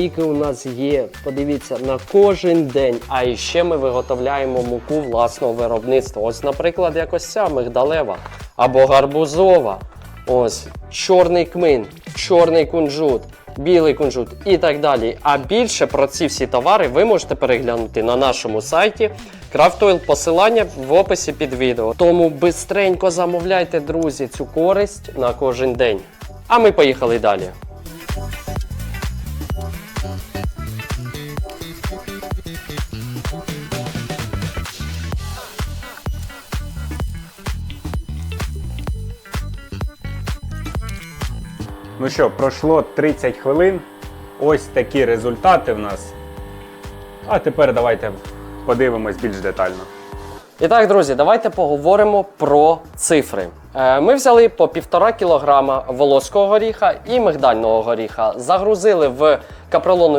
Скільки у нас є, подивіться, на кожен день. А ще ми виготовляємо муку власного виробництва. Ось, наприклад, якось ця мигдалева або гарбузова. Ось чорний кмин, чорний кунжут, білий кунжут і так далі. А більше про ці всі товари ви можете переглянути на нашому сайті. Крафтойл посилання в описі під відео. Тому бистренько замовляйте, друзі, цю користь на кожен день. А ми поїхали далі. Ну що, пройшло 30 хвилин. Ось такі результати в нас. А тепер давайте подивимось більш детально. І так, друзі, давайте поговоримо про цифри. Е, Ми взяли по півтора кілограма волоського горіха і мигдального горіха, загрузили в капролонові